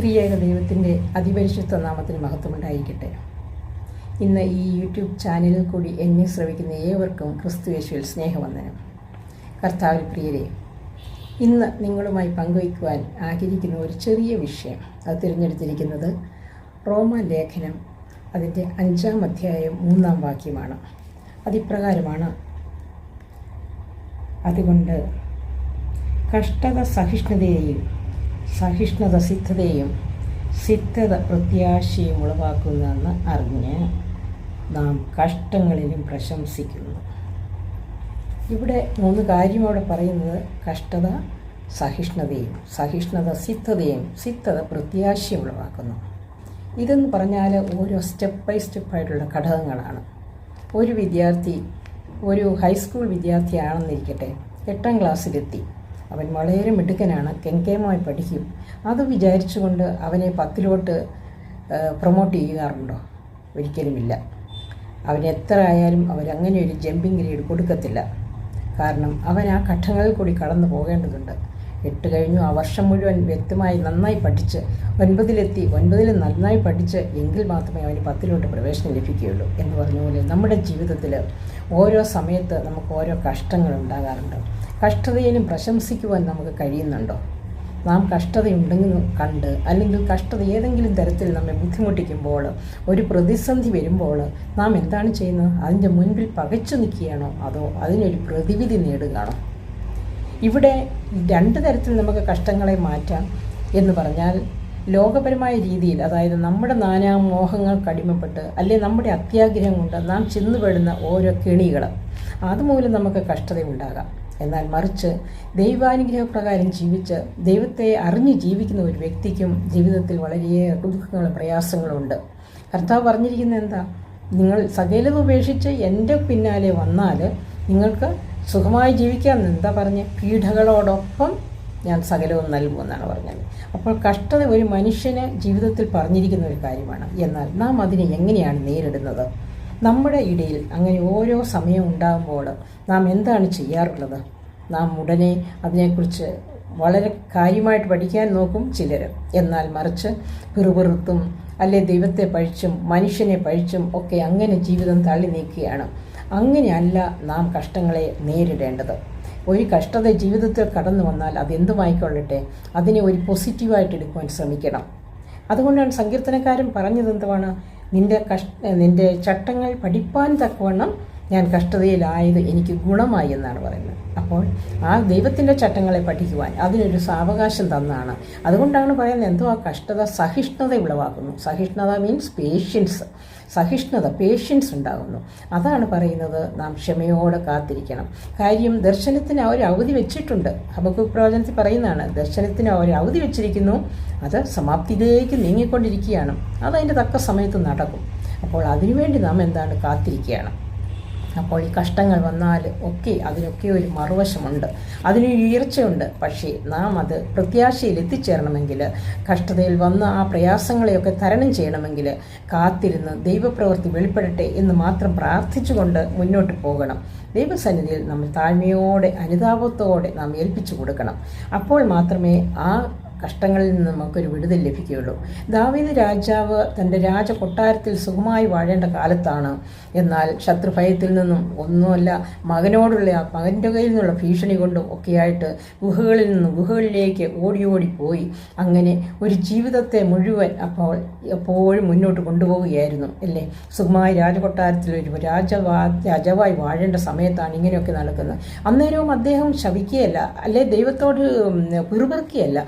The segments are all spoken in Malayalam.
ത്രിയേക ദൈവത്തിന്റെ അതിപരിശുദ്ധ നാമത്തിന് മഹത്വമുണ്ടായിരിക്കട്ടെ. ഇന്ന് ഈ യൂട്യൂബ് ചാനലിൽ കൂടി എന്നെ ശ്രവിക്കുന്ന ഏവർക്കും ക്രിസ്തു യേശുവിൽ സ്നേഹവന്ദനം. കർത്താവിൽ പ്രിയരെ ഇന്ന് നിങ്ങളുമായി പങ്കുവയ്ക്കുവാൻ ആഗ്രഹിക്കുന്ന ഒരു ചെറിയ വിഷയം അത് തിരഞ്ഞെടുത്തിരിക്കുന്നത് റോമ ലേഖനം അതിന്റെ അഞ്ചാം അധ്യായം മൂന്നാം വാക്യമാണ്. അതിപ്രകാരമാണ്. അതുകൊണ്ട് കഷ്ടത സഹിഷ്ണുതയെയും സഹിഷ്ണുത സിദ്ധതയും സിദ്ധത പ്രത്യാശയും ഉളവാക്കുന്നുവെന്ന് അറിഞ്ഞ് നാം കഷ്ടങ്ങളിലും പ്രശംസിക്കുന്നു. ഇവിടെ മൂന്ന് കാര്യം അവിടെ പറയുന്നത് കഷ്ടത സഹിഷ്ണുതയും സഹിഷ്ണുത സിദ്ധതയും സിദ്ധത പ്രത്യാശയും ഉളവാക്കുന്നു. ഇതെന്ന് പറഞ്ഞാൽ ഓരോ സ്റ്റെപ്പ് ബൈ സ്റ്റെപ്പായിട്ടുള്ള ഘടകങ്ങളാണ്. ഒരു വിദ്യാർത്ഥി ഒരു ഹൈസ്കൂൾ വിദ്യാർത്ഥിയാണെന്നിരിക്കട്ടെ എട്ടാം ക്ലാസ്സിലെത്തി. അവൻ വളരെ മിടുക്കനാണ് കെങ്കേമായി പഠിക്കും. അത് വിചാരിച്ചുകൊണ്ട് അവനെ പത്തിലോട്ട് പ്രൊമോട്ട് ചെയ്യാറുണ്ടോ ഒരിക്കലുമില്ല. അവൻ എത്ര ആയാലും അവരങ്ങനെ ഒരു ജമ്പിംഗ് ഗ്രേഡ് കൊടുക്കത്തില്ല. കാരണം അവൻ ആ ഘട്ടങ്ങളിൽ കൂടി കടന്നു പോകേണ്ടതുണ്ട്. എട്ട് കഴിഞ്ഞു ആ വർഷം മുഴുവൻ വ്യക്തമായി നന്നായി പഠിച്ച് ഒൻപതിലെത്തി ഒൻപതിൽ നന്നായി പഠിച്ച് എങ്കിൽ മാത്രമേ അവന് പത്തിലോട്ട് പ്രവേശനം ലഭിക്കുകയുള്ളൂ എന്ന് പറഞ്ഞ പോലെ നമ്മുടെ ജീവിതത്തിൽ ഓരോ സമയത്ത് നമുക്ക് ഓരോ കഷ്ടങ്ങൾ ഉണ്ടാകാറുണ്ട്. കഷ്ടതയിലും പ്രശംസിക്കുവാൻ നമുക്ക് കഴിയുന്നുണ്ടോ? നാം കഷ്ടതയുണ്ടെങ്കിൽ കണ്ട് അല്ലെങ്കിൽ കഷ്ടത ഏതെങ്കിലും തരത്തിൽ നമ്മെ ബുദ്ധിമുട്ടിക്കുമ്പോൾ ഒരു പ്രതിസന്ധി വരുമ്പോൾ നാം എന്താണ് ചെയ്യുന്നത്? അതിന്റെ മുൻപിൽ പകച്ചു നിൽക്കുകയാണോ? അതോ അതിനൊരു പ്രതിവിധി നേടുകയാണോ? ഇവിടെ രണ്ട് തരത്തിൽ നമുക്ക് കഷ്ടങ്ങളെ മാറ്റാം എന്ന് പറഞ്ഞാൽ ലോകപരമായ രീതിയിൽ അതായത് നമ്മുടെ നാനാ മോഹങ്ങൾക്ക് അടിമപ്പെട്ട് അല്ലെ നമ്മുടെ അത്യാഗ്രഹം കൊണ്ട് നാം ചെന്നുപെടുന്ന ഓരോ കെണികൾ അതുമൂലം നമുക്ക് കഷ്ടതയുണ്ടാകാം. എന്നാൽ മറിച്ച് ദൈവാനുഗ്രഹപ്രകാരം ജീവിച്ച് ദൈവത്തെ അറിഞ്ഞ് ജീവിക്കുന്ന ഒരു വ്യക്തിക്കും ജീവിതത്തിൽ വളരെയേറെ ദുഃഖങ്ങളും പ്രയാസങ്ങളും ഉണ്ട്. കർത്താവ് പറഞ്ഞിരിക്കുന്നത് എന്താ? നിങ്ങൾ സകലത ഉപേക്ഷിച്ച് എന്റെ പിന്നാലെ വന്നാൽ നിങ്ങൾക്ക് സുഖമായി ജീവിക്കാൻ എന്താ പറഞ്ഞ് പീഡകളോടൊപ്പം ഞാൻ സകലവും നൽകുമെന്നാണ് പറഞ്ഞത്. അപ്പോൾ കഷ്ടത ഒരു മനുഷ്യന് ജീവിതത്തിൽ പറഞ്ഞിരിക്കുന്ന ഒരു കാര്യമാണ്. എന്നാൽ നാം അതിനെ എങ്ങനെയാണ് നേരിടുന്നത്? നമ്മുടെ ഇടയിൽ അങ്ങനെ ഓരോ സമയം ഉണ്ടാകുമ്പോൾ നാം എന്താണ് ചെയ്യാറുള്ളത്? നാം ഉടനെ അതിനെക്കുറിച്ച് വളരെ കാര്യമായിട്ട് പഠിക്കാൻ നോക്കും ചിലർ എന്നാൽ മറിച്ച് പിറുപിറുത്തും അല്ലെ ദൈവത്തെ പഴിച്ചും മനുഷ്യനെ പഴിച്ചും ഒക്കെ അങ്ങനെ ജീവിതം തള്ളി നീക്കുകയാണ്. അങ്ങനെയല്ല നാം കഷ്ടങ്ങളെ നേരിടേണ്ടത്. ഒരു കഷ്ടത ജീവിതത്തിൽ കടന്നു വന്നാൽ അതെന്തുമായിക്കൊള്ളട്ടെ? അതിനെ ഒരു പോസിറ്റീവായിട്ട് എടുക്കുവാൻ ശ്രമിക്കണം. അതുകൊണ്ടാണ് സങ്കീർത്തനക്കാരൻ പറഞ്ഞത് എന്തുവാണ്? നിന്റെ കഷ് നിന്റെ ചട്ടങ്ങൾ പഠിപ്പാൻ തക്കവണ്ണം ഞാൻ കഷ്ടതയിലായത് എനിക്ക് ഗുണമായി എന്നാണ് പറയുന്നത്. അപ്പോൾ ആ ദൈവത്തിന്റെ ചട്ടങ്ങളെ പഠിക്കുവാൻ അതിനൊരു സാവകാശം തന്നാണ്. അതുകൊണ്ടാണ് പറയുന്നത് എന്തോ ആ കഷ്ടത സഹിഷ്ണുത ഉളവാക്കുന്നു സഹിഷ്ണുത മീൻസ് പേഷ്യൻസ് സഹിഷ്ണുത പേഷ്യൻസ് ഉണ്ടാകുന്നു. അതാണ് പറയുന്നത് നാം ക്ഷമയോടെ കാത്തിരിക്കണം. കാര്യം ദർശനത്തിന് ഒരു അവധി വെച്ചിട്ടുണ്ട്. ഹബക്കു പ്രവചനത്തിൽ പറയുന്നതാണ് ദർശനത്തിന് ഒരു അവധി വെച്ചിരിക്കുന്നു. അത് സമാപ്തിയിലേക്ക് നീങ്ങിക്കൊണ്ടിരിക്കുകയാണ്. അതതിന്റെ തക്ക സമയത്ത് നടക്കും. അപ്പോൾ അതിനുവേണ്ടി നാം എന്താണ് കാത്തിരിക്കുകയാണ്? അപ്പോൾ ഈ കഷ്ടങ്ങൾ വന്നാൽ ഒക്കെ അതിനൊക്കെ ഒരു മറുവശമുണ്ട്. അതിനൊരു ഉയർച്ചയുണ്ട്. പക്ഷേ നാം അത് പ്രത്യാശയിൽ എത്തിച്ചേരണമെങ്കിൽ കഷ്ടതയിൽ വന്ന ആ പ്രയാസങ്ങളെയൊക്കെ തരണം ചെയ്യണമെങ്കിൽ കാത്തിരുന്ന് ദൈവപ്രവൃത്തി വെളിപ്പെടട്ടെ എന്ന് മാത്രം പ്രാർത്ഥിച്ചുകൊണ്ട് മുന്നോട്ട് പോകണം. ദൈവസന്നിധിയിൽ നമ്മൾ താഴ്മയോടെ അനുതാപത്തോടെ നാം ഏൽപ്പിച്ചു കൊടുക്കണം. അപ്പോൾ മാത്രമേ ആ കഷ്ടങ്ങളിൽ നിന്ന് നമുക്കൊരു വിടുതൽ ലഭിക്കുകയുള്ളൂ. ദാവീദ് രാജാവ് തന്റെ രാജകൊട്ടാരത്തിൽ സുഖമായി വാഴേണ്ട കാലത്താണ്. എന്നാൽ ശത്രുഭയത്തിൽ നിന്നും ഒന്നുമല്ല മകനോടുള്ള ആ മകന്റെ കയ്യിൽ നിന്നുള്ള ഭീഷണി കൊണ്ടും ഒക്കെയായിട്ട് ഗുഹകളിൽ നിന്നും ഗുഹകളിലേക്ക് ഓടി ഓടി പോയി. അങ്ങനെ ഒരു ജീവിതത്തെ മുഴുവൻ അപ്പോൾ എപ്പോഴും മുന്നോട്ട് കൊണ്ടുപോവുകയായിരുന്നു അല്ലേ? സുഖമായി രാജകൊട്ടാരത്തിൽ ഒരു രാജവാ രാജാവായി വാഴേണ്ട സമയത്താണ് ഇങ്ങനെയൊക്കെ നടക്കുന്നത്. അന്നേരവും അദ്ദേഹം ശവിക്കുകയല്ല അല്ലെ? ദൈവത്തോട് പിറുപിറുക്കുകയല്ല.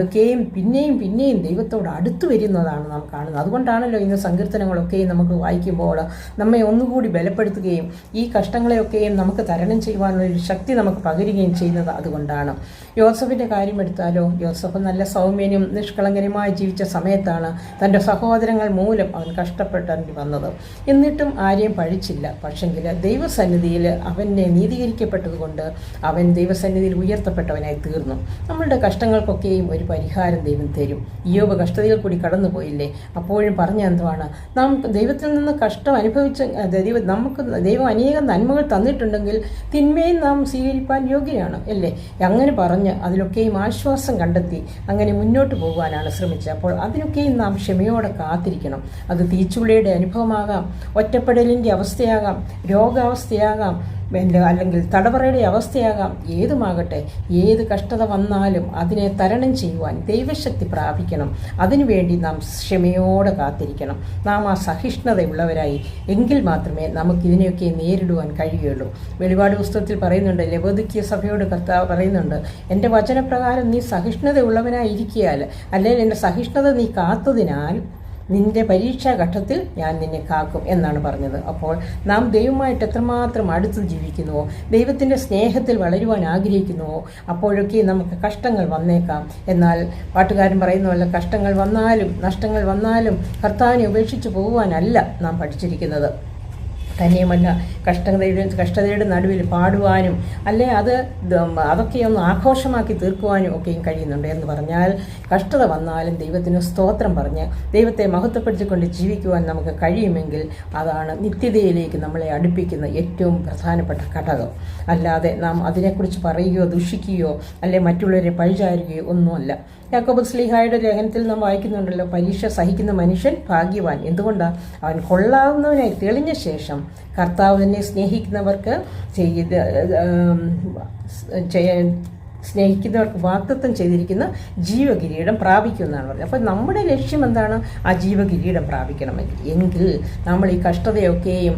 അവിടെയൊക്കെയും പിന്നെയും പിന്നെയും ദൈവത്തോട് അടുത്തു വരുന്നതാണ് നാം കാണുന്നത്. അതുകൊണ്ടാണല്ലോ ഇന്ന് സങ്കീർത്തനങ്ങളൊക്കെയും നമുക്ക് വായിക്കുമ്പോൾ നമ്മെ ഒന്നുകൂടി ബലപ്പെടുത്തുകയും ഈ കഷ്ടങ്ങളെയൊക്കെയും നമുക്ക് തരണം ചെയ്യുവാനുള്ള ഒരു ശക്തി നമുക്ക് പകരുകയും ചെയ്യുന്നത് അതുകൊണ്ടാണ്. യോസഫിന്റെ കാര്യമെടുത്താലോ? യോസഫ് നല്ല സൗമ്യനും നിഷ്കളങ്കനുമായി ജീവിച്ച സമയത്താണ് തന്റെ സഹോദരങ്ങൾ മൂലം അവൻ കഷ്ടപ്പെട്ടേണ്ടി വന്നത്. എന്നിട്ടും ആരെയും പഴിച്ചില്ല. പക്ഷെങ്കിൽ ദൈവസന്നിധിയിൽ അവനെ നീതീകരിക്കപ്പെട്ടതുകൊണ്ട് അവൻ ദൈവസന്നിധിയിൽ ഉയർത്തപ്പെട്ടവനായി തീർന്നു. നമ്മളുടെ കഷ്ടങ്ങൾക്കൊക്കെയും ഒരു പരിഹാരം ദൈവം തരും. യോബ് കഷ്ടതയിൽ കൂടി കടന്നുപോയില്ലേ? അപ്പോഴും പറഞ്ഞ എന്തുവാണ്? നാം ദൈവത്തിൽ നിന്ന് കഷ്ടം അനുഭവിച്ച ദൈവം നമുക്ക് ദൈവം അനേകം നന്മകൾ തന്നിട്ടുണ്ടെങ്കിൽ തിന്മയും നാം സ്വീകരിപ്പാൻ യോഗ്യയാണ് അല്ലേ? അങ്ങനെ പറഞ്ഞ് അതിലൊക്കെയും ആശ്വാസം കണ്ടെത്തി അങ്ങനെ മുന്നോട്ട് പോകുവാനാണ് ശ്രമിച്ചത്. അപ്പോൾ അതിനൊക്കെയും നാം ക്ഷമയോടെ കാത്തിരിക്കണം. അത് തീച്ചുള്ളിയുടെ അനുഭവമാകാം ഒറ്റപ്പെടലിന്റെ അവസ്ഥയാകാം രോഗാവസ്ഥയാകാം അല്ലെങ്കിൽ തടവറയുടെ അവസ്ഥയാകാം. ഏതുമാകട്ടെ ഏത് കഷ്ടത വന്നാലും അതിനെ തരണം ചെയ്യുവാൻ ദൈവശക്തി പ്രാപിക്കണം. അതിനുവേണ്ടി നാം ക്ഷമയോടെ കാത്തിരിക്കണം. നാം ആ സഹിഷ്ണുതയുള്ളവരായി എങ്കിൽ മാത്രമേ നമുക്കിതിനെയൊക്കെ നേരിടുവാൻ കഴിയുള്ളൂ. വെളിപാട് പുസ്തകത്തിൽ പറയുന്നുണ്ട് ലബോദിക്കിയ സഭയോട് കർത്താവ് പറയുന്നുണ്ട് എന്റെ വചനപ്രകാരം നീ സഹിഷ്ണുതയുള്ളവനായിരിക്കിയാൽ അല്ലെങ്കിൽ എന്റെ സഹിഷ്ണുത നീ കാത്തതിനാൽ നിന്റെ പരീക്ഷാഘട്ടത്തിൽ ഞാൻ നിന്നെ കാക്കും എന്നാണ് പറഞ്ഞത്. അപ്പോൾ നാം ദൈവമായിട്ട് എത്രമാത്രം അടുത്ത് ജീവിക്കുന്നുവോ ദൈവത്തിന്റെ സ്നേഹത്തിൽ വളരുവാൻ ആഗ്രഹിക്കുന്നുവോ അപ്പോഴൊക്കെ നമുക്ക് കഷ്ടങ്ങൾ വന്നേക്കാം. എന്നാൽ പാട്ടുകാരൻ പറയുന്ന പോലെ കഷ്ടങ്ങൾ വന്നാലും നഷ്ടങ്ങൾ വന്നാലും കർത്താവിനെ ഉപേക്ഷിച്ച് പോകുവാനല്ല നാം പഠിച്ചിരിക്കുന്നത്. തന്നെയുമല്ല കഷ്ടതയുടെ കഷ്ടതയുടെ നടുവിൽ പാടുവാനും അല്ലെ അത് അതൊക്കെ ഒന്ന് ആഘോഷമാക്കി തീർക്കുവാനും ഒക്കെയും കഴിയുന്നുണ്ട് എന്ന് പറഞ്ഞാൽ കഷ്ടത വന്നാലും ദൈവത്തിന് സ്തോത്രം പറഞ്ഞ് ദൈവത്തെ മഹത്വപ്പെടുത്തിക്കൊണ്ട് ജീവിക്കുവാൻ നമുക്ക് കഴിയുമെങ്കിൽ അതാണ് നിത്യതയിലേക്ക് നമ്മളെ അടുപ്പിക്കുന്ന ഏറ്റവും പ്രധാനപ്പെട്ട ഘടകം. അല്ലാതെ നാം അതിനെക്കുറിച്ച് പറയുകയോ ദുഷിക്കുകയോ അല്ലെ മറ്റുള്ളവരെ പഴിചാരുകയോ ഒന്നുമല്ല. യാക്കോബ് സ്ലിഹായുടെ ലേഖനത്തിൽ നാം വായിക്കുന്നുണ്ടല്ലോ പരീക്ഷ സഹിക്കുന്ന മനുഷ്യൻ ഭാഗ്യവാൻ. എന്തുകൊണ്ടാണ് അവൻ കൊള്ളാവുന്നവനായി തെളിഞ്ഞ ശേഷം കർത്താവ് തന്നെ സ്നേഹിക്കുന്നവർക്ക് ചെയ്ത് സ്നേഹിക്കുന്നവർക്ക് വാക്തത്വം ചെയ്തിരിക്കുന്ന ജീവകിരീടം പ്രാപിക്കുമെന്നാണ് പറഞ്ഞത്. അപ്പോൾ നമ്മുടെ ലക്ഷ്യം എന്താണ്? ആ ജീവകിരീടം പ്രാപിക്കണമെങ്കിൽ. എങ്കിൽ നമ്മൾ ഈ കഷ്ടതയൊക്കെയും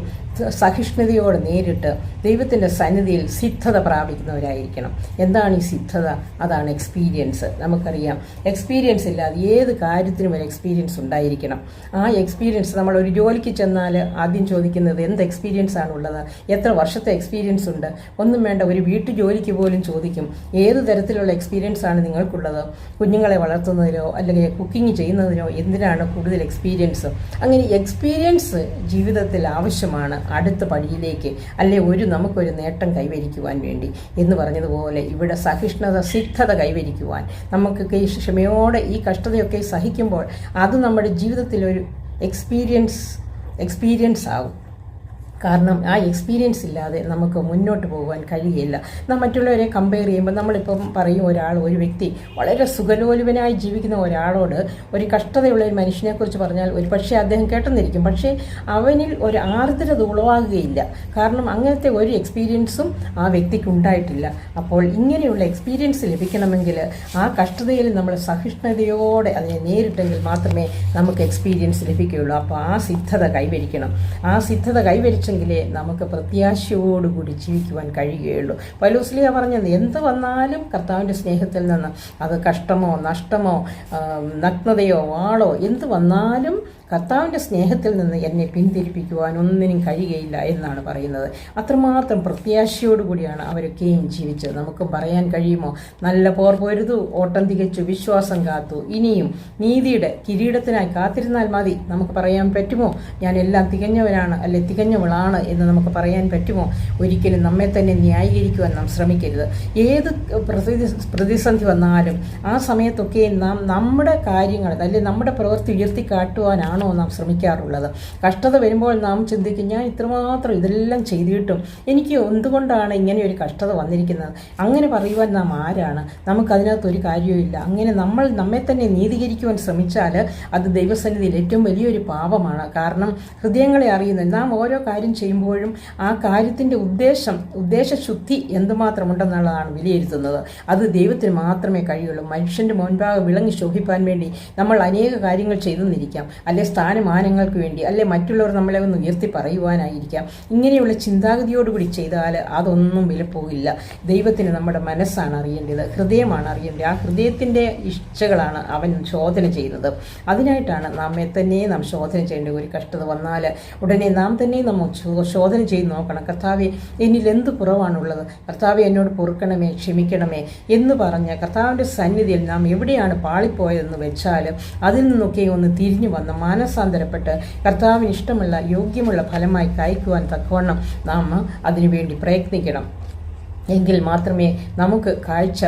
സഹിഷ്ണുതയോടെ നേരിട്ട് ദൈവത്തിന്റെ സന്നിധിയിൽ സിദ്ധത പ്രാപിക്കുന്നവരായിരിക്കണം. എന്താണ് ഈ സിദ്ധത? അതാണ് എക്സ്പീരിയൻസ് നമുക്കറിയാം. എക്സ്പീരിയൻസ് ഇല്ലാതെ ഏത് കാര്യത്തിനും ഒരു എക്സ്പീരിയൻസ് ഉണ്ടായിരിക്കണം. ആ എക്സ്പീരിയൻസ് നമ്മൾ ഒരു ജോലിക്ക് ചെന്നാൽ ആദ്യം ചോദിക്കുന്നത് എന്ത് എക്സ്പീരിയൻസ് ആണുള്ളത് എത്ര വർഷത്തെ എക്സ്പീരിയൻസ് ഉണ്ട്? ഒന്നും വേണ്ട ഒരു വീട്ടു ജോലിക്ക് പോലും ചോദിക്കും. ഏത് തരത്തിലുള്ള എക്സ്പീരിയൻസ് ആണ് നിങ്ങൾക്കുള്ളത്? കുഞ്ഞുങ്ങളെ വളർത്തുന്നതിനോ അല്ലെങ്കിൽ കുക്കിംഗ് ചെയ്യുന്നതിനോ എന്തിനാണ് കൂടുതൽ എക്സ്പീരിയൻസ് അങ്ങനെ എക്സ്പീരിയൻസ് ജീവിതത്തിൽ ആവശ്യമാണ്. അടുത്ത പടിയിലേക്ക് അല്ലെ ഒരു നമുക്കൊരു നേട്ടം കൈവരിക്കുവാൻ വേണ്ടി എന്ന് പറഞ്ഞതുപോലെ ഇവിടെ സഹിഷ്ണുത സിദ്ധത കൈവരിക്കുവാൻ. നമുക്ക് ക്ഷമയോടെ ഈ കഷ്ടതയൊക്കെ സഹിക്കുമ്പോൾ അത് നമ്മുടെ ജീവിതത്തിലൊരു എക്സ്പീരിയൻസ് എക്സ്പീരിയൻസ് ആകും. കാരണം ആ എക്സ്പീരിയൻസ് ഇല്ലാതെ നമുക്ക് മുന്നോട്ട് പോകാൻ കഴിയില്ല. മറ്റുള്ളവരെ കമ്പയർ ചെയ്യുമ്പോൾ നമ്മളിപ്പം പറയും ഒരാൾ ഒരു വ്യക്തി വളരെ സുഖലോലുവനായി ജീവിക്കുന്ന ഒരാളോട് ഒരു കഷ്ടതയുള്ള ഒരു മനുഷ്യനെക്കുറിച്ച് പറഞ്ഞാൽ ഒരു പക്ഷേ അദ്ദേഹം കേട്ടെന്നിരിക്കും. പക്ഷേ അവനിൽ ഒരു ആർദ്രത ഉളവാകുകയില്ല കാരണം അങ്ങനത്തെ ഒരു എക്സ്പീരിയൻസും ആ വ്യക്തിക്ക് ഉണ്ടായിട്ടില്ല. അപ്പോൾ ഇങ്ങനെയുള്ള എക്സ്പീരിയൻസ് ലഭിക്കണമെങ്കിൽ ആ കഷ്ടതയിൽ നമ്മൾ സഹിഷ്ണുതയോടെ അതിനെ നേരിട്ടെങ്കിൽ മാത്രമേ നമുക്ക് എക്സ്പീരിയൻസ് ലഭിക്കുകയുള്ളൂ. അപ്പോൾ ആ സിദ്ധത കൈവരിക്കണം. ആ സിദ്ധത കൈവരിച്ച എങ്കിലേ നമുക്ക് പ്രത്യാശയോടുകൂടി ജീവിക്കുവാൻ കഴിയുകയുള്ളൂ. പലൂസ്ലിയ പറഞ്ഞത് എന്ത് വന്നാലും കർത്താവിന്റെ സ്നേഹത്തിൽ നിന്ന് അത് കഷ്ടമോ നഷ്ടമോ നഗ്നതയോ വാളോ എന്ത് വന്നാലും കർത്താവിന്റെ സ്നേഹത്തിൽ നിന്ന് എന്നെ പിന്തിരിപ്പിക്കുവാൻ ഒന്നിനും കഴിയുകയില്ല എന്നാണ് പറയുന്നത്. അത്രമാത്രം പ്രത്യാശയോടുകൂടിയാണ് അവരൊക്കെയും ജീവിച്ചത്. നമുക്ക് പറയാൻ കഴിയുമോ? നല്ല പോർ പൊരുതു ഓട്ടം തികച്ചു വിശ്വാസം കാത്തു. ഇനിയും നീതിയുടെ കിരീടത്തിനായി കാത്തിരുന്നാൽ മതി. നമുക്ക് പറയാൻ പറ്റുമോ? ഞാൻ എല്ലാം തികഞ്ഞവനാണ് അല്ലെ തികഞ്ഞവളാണ് എന്ന് നമുക്ക് പറയാൻ പറ്റുമോ? ഒരിക്കലും നമ്മെ തന്നെ ന്യായീകരിക്കുവാൻ നാം ശ്രമിക്കരുത്. ഏത് പ്രതിസന്ധി വന്നാലും ആ സമയത്തൊക്കെ നാം നമ്മുടെ കാര്യങ്ങൾ അല്ലെങ്കിൽ നമ്മുടെ പ്രവൃത്തി ഉയർത്തി കാട്ടുവാനാണ് ആണോ നാം ശ്രമിക്കാറുള്ളത്? കഷ്ടത വരുമ്പോൾ നാം ചിന്തിക്കും ഞാൻ ഇത്രമാത്രം ഇതെല്ലാം ചെയ്തിട്ടും എനിക്ക് എന്തുകൊണ്ടാണ് ഇങ്ങനെ ഒരു കഷ്ടത വന്നിരിക്കുന്നത്? അങ്ങനെ പറയുവാൻ നാം ആരാണ്? നമുക്കതിനകത്ത് ഒരു കാര്യവുമില്ല. അങ്ങനെ നമ്മൾ നമ്മെ തന്നെ നീതീകരിക്കുവാൻ ശ്രമിച്ചാൽ അത് ദൈവസന്നിധിയിൽ ഏറ്റവും വലിയൊരു പാപമാണ്. കാരണം ഹൃദയങ്ങളെ അറിയുന്നത് നാം ഓരോ കാര്യം ചെയ്യുമ്പോഴും ആ കാര്യത്തിന്റെ ഉദ്ദേശം ഉദ്ദേശശുദ്ധി എന്തുമാത്രം ഉണ്ടെന്നുള്ളതാണ് വിലയിരുത്തുന്നത്. അത് ദൈവത്തിന് മാത്രമേ കഴിയുള്ളൂ. മനുഷ്യന്റെ മുൻപാകെ വിളങ്ങി ശോഭിപ്പാൻ വേണ്ടി നമ്മൾ അനേക കാര്യങ്ങൾ ചെയ്തെന്നിരിക്കാം. അല്ലെ സ്ഥാനമാനങ്ങൾക്ക് വേണ്ടി അല്ലെ മറ്റുള്ളവർ നമ്മളെ ഒന്ന് ഉയർത്തി പറയുവാനായിരിക്കാം. ഇങ്ങനെയുള്ള ചിന്താഗതിയോടുകൂടി ചെയ്താൽ അതൊന്നും വിലപ്പോകില്ല ദൈവത്തിന് നമ്മുടെ മനസ്സാണ് അറിയേണ്ടത്. ഹൃദയമാണ് അറിയേണ്ടത്. ആ ഹൃദയത്തിന്റെ ഇച്ഛകളാണ് അവൻ ശോധന ചെയ്യുന്നത്. അതിനായിട്ടാണ് നമ്മെ തന്നെ നാം ശോധന ചെയ്യേണ്ട ഒരു കഷ്ടത വന്നാൽ ഉടനെ നാം തന്നെ നമ്മൾ ശോധന ചെയ്ത് നോക്കണം. കർത്താവെ എന്നിൽ എന്ത് കുറവാണുള്ളത്? കർത്താവെ എന്നോട് പൊറുക്കണമേ ക്ഷമിക്കണമേ എന്ന് പറഞ്ഞ് കർത്താവിന്റെ സന്നിധിയിൽ നാം എവിടെയാണ് പാളിപ്പോയതെന്ന് വെച്ചാൽ അതിൽ നിന്നൊക്കെ ഒന്ന് തിരിഞ്ഞു വന്ന് മാനസാന്തരപ്പെട്ട് കർത്താവിന് ഇഷ്ടമുള്ള യോഗ്യമുള്ള ഫലമായി കായ്ക്കുവാൻ തക്കവണ്ണം നാം അതിനുവേണ്ടി പ്രയത്നിക്കണം. എങ്കിൽ മാത്രമേ നമുക്ക് കാഴ്ച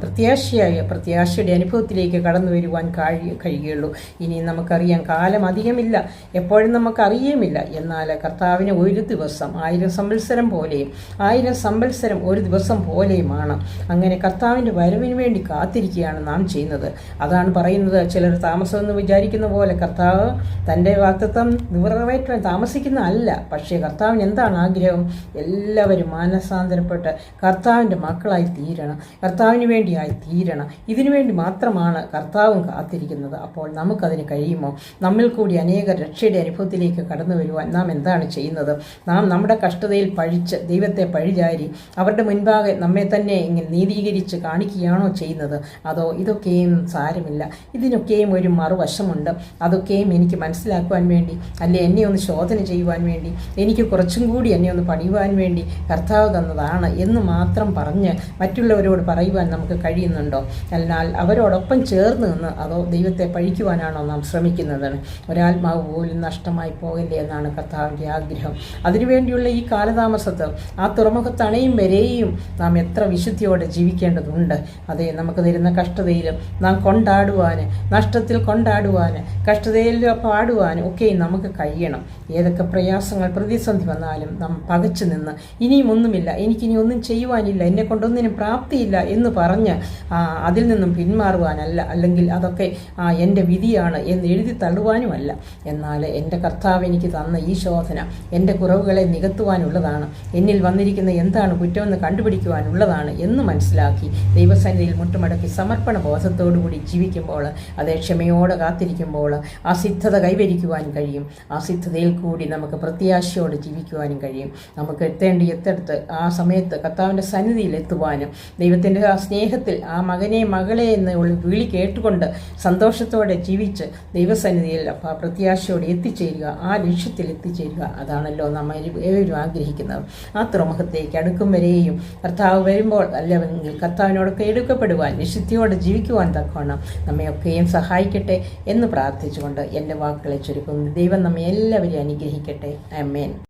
പ്രത്യാശയായ പ്രത്യാശയുടെ അനുഭവത്തിലേക്ക് കടന്നു വരുവാൻ കഴി കഴിയുകയുള്ളൂ. ഇനി നമുക്കറിയാം കാലം അധികമില്ല എപ്പോഴും നമുക്കറിയുമില്ല എന്നാൽ കർത്താവിന് ഒരു ദിവസം ആയിരം സംവത്സരം പോലെയും ആയിരം സംവത്സരം ഒരു ദിവസം പോലെയുമാണ് അങ്ങനെ കർത്താവിന്റെ വരവിന് വേണ്ടി കാത്തിരിക്കുകയാണ് നാം ചെയ്യുന്നത്. അതാണ് പറയുന്നത് ചിലർ താമസമെന്ന് വിചാരിക്കുന്ന പോലെ കർത്താവ് തന്റെ വാക്തത്വം നിറവേറ്റാൻ താമസിക്കുന്ന അല്ല. പക്ഷേ കർത്താവിന് എന്താണ് ആഗ്രഹം? എല്ലാവരും മാനസാന്തരപ്പെട്ട് കർത്താവിന്റെ മക്കളായി തീരണം കർത്താവിന് വേണ്ടിയായി തീരണം. ഇതിനു വേണ്ടി മാത്രമാണ് കർത്താവും കാത്തിരിക്കുന്നത്. അപ്പോൾ നമുക്കതിന് കഴിയുമോ? നമ്മിൽ കൂടി അനേക രക്ഷയുടെ അനുഭവത്തിലേക്ക് കടന്നു വരുവാൻ നാം എന്താണ് ചെയ്യുന്നത്? നാം നമ്മുടെ കഷ്ടതയിൽ പഴിച്ച് ദൈവത്തെ പഴിചാരി അവരുടെ മുൻപാകെ നമ്മെ തന്നെ ഇങ്ങനെ നീതീകരിച്ച് കാണിക്കുകയാണോ ചെയ്യുന്നത്? അതോ ഇതൊക്കെയും സാരമില്ല. ഇതിനൊക്കെയും ഒരു മറുവശമുണ്ട്. അതൊക്കെയും എനിക്ക് മനസ്സിലാക്കുവാൻ വേണ്ടി അല്ലെ എന്നെ ഒന്ന് ശോധന ചെയ്യുവാൻ വേണ്ടി എനിക്ക് കുറച്ചും കൂടി എന്നെ ഒന്ന് പണിയുവാൻ വേണ്ടി കർത്താവ് തന്നതാണ് എന്ന് മാത്രം പറഞ്ഞ് മറ്റുള്ളവരോട് പറയുവാൻ നമുക്ക് കഴിയുന്നുണ്ടോ? എന്നാൽ അവരോടൊപ്പം ചേർന്ന് നിന്ന് അതോ ദൈവത്തെ പഴിക്കുവാനാണോ നാം ശ്രമിക്കുന്നത് ഒരാത്മാവ് പോലും നഷ്ടമായി പോകില്ലേ എന്നാണ് കർത്താവിന്റെ ആഗ്രഹം. അതിനുവേണ്ടിയുള്ള ഈ കാലതാമസത്ത് ആ തുറമുഖത്ത് അണയും വരെയും നാം എത്ര വിശുദ്ധിയോടെ ജീവിക്കേണ്ടതുണ്ട്. അതെ നമുക്ക് തരുന്ന കഷ്ടതയിലും നാം കൊണ്ടാടുവാൻ നഷ്ടത്തിൽ കൊണ്ടാടുവാൻ കഷ്ടതയിൽ പാടുവാൻ ഒക്കെ നമുക്ക് കഴിയണം. ഏതൊക്കെ പ്രയാസങ്ങൾ പ്രതിസന്ധി വന്നാലും നാം പകച്ചു നിന്ന് ഇനിയും ഒന്നുമില്ല എനിക്കിനി ഒന്നും ചെയ്യുവാനില്ല എന്നെ കൊണ്ടൊന്നിനും പ്രാപ്തിയില്ല എന്ന് പറഞ്ഞ് അതിൽ നിന്നും പിന്മാറുവാനല്ല അല്ലെങ്കിൽ അതൊക്കെ എന്റെ വിധിയാണ് എന്ന് എഴുതി തള്ളുവാനുമല്ല. എന്നാൽ എന്റെ കർത്താവ് എനിക്ക് തന്ന ഈ ശോധന എന്റെ കുറവുകളെ നികത്തുവാനുള്ളതാണ്. എന്നിൽ വന്നിരിക്കുന്ന എന്താണ് കുറ്റമെന്ന് കണ്ടുപിടിക്കുവാനുള്ളതാണ് എന്ന് മനസ്സിലാക്കി ദൈവസന്നിധിയിൽ മുട്ടുമടക്കി സമർപ്പണ ബോധത്തോടുകൂടി ജീവിക്കുമ്പോൾ അതേ ക്ഷമയോടെ കാത്തിരിക്കുമ്പോൾ ആ സിദ്ധത കൈവരിക്കുവാൻ കഴിയും. ആ സിദ്ധതയിൽ കൂടി നമുക്ക് പ്രത്യാശയോടെ ജീവിക്കുവാനും കഴിയും. നമുക്ക് എത്തേണ്ടി എത്തടുത്ത് ആ സമയത്ത് കർത്താവിന്റെ സന്നിധിയിൽ എത്തുവാനും ദൈവത്തിന്റെ ആ സ്നേഹത്തിൽ ആ മകനെ മകളെ എന്ന് വിളി കേട്ടുകൊണ്ട് സന്തോഷത്തോടെ ജീവിച്ച് ദൈവസന്നിധിയിൽ ആ പ്രത്യാശയോടെ എത്തിച്ചേരുക ആ ലക്ഷ്യത്തിൽ എത്തിച്ചേരുക. അതാണല്ലോ നമ്മൾ ഏവരും ആഗ്രഹിക്കുന്നത്. ആ തുറമുഖത്തേക്ക് അടുക്കും വരെയും കർത്താവ് വരുമ്പോൾ അല്ലെങ്കിൽ കർത്താവിനോടൊക്കെ എടുക്കപ്പെടുവാൻ വിശുദ്ധിയോടെ ജീവിക്കുവാൻ തക്കവണ്ണം നമ്മയൊക്കെയും സഹായിക്കട്ടെ എന്ന് പ്രാർത്ഥിച്ചുകൊണ്ട് എന്റെ വാക്കുകളെ ചുരുക്കുന്നു ദൈവം നമ്മെ എല്ലാവരെയും അനുഗ്രഹിക്കട്ടെ. അമ്മേൻ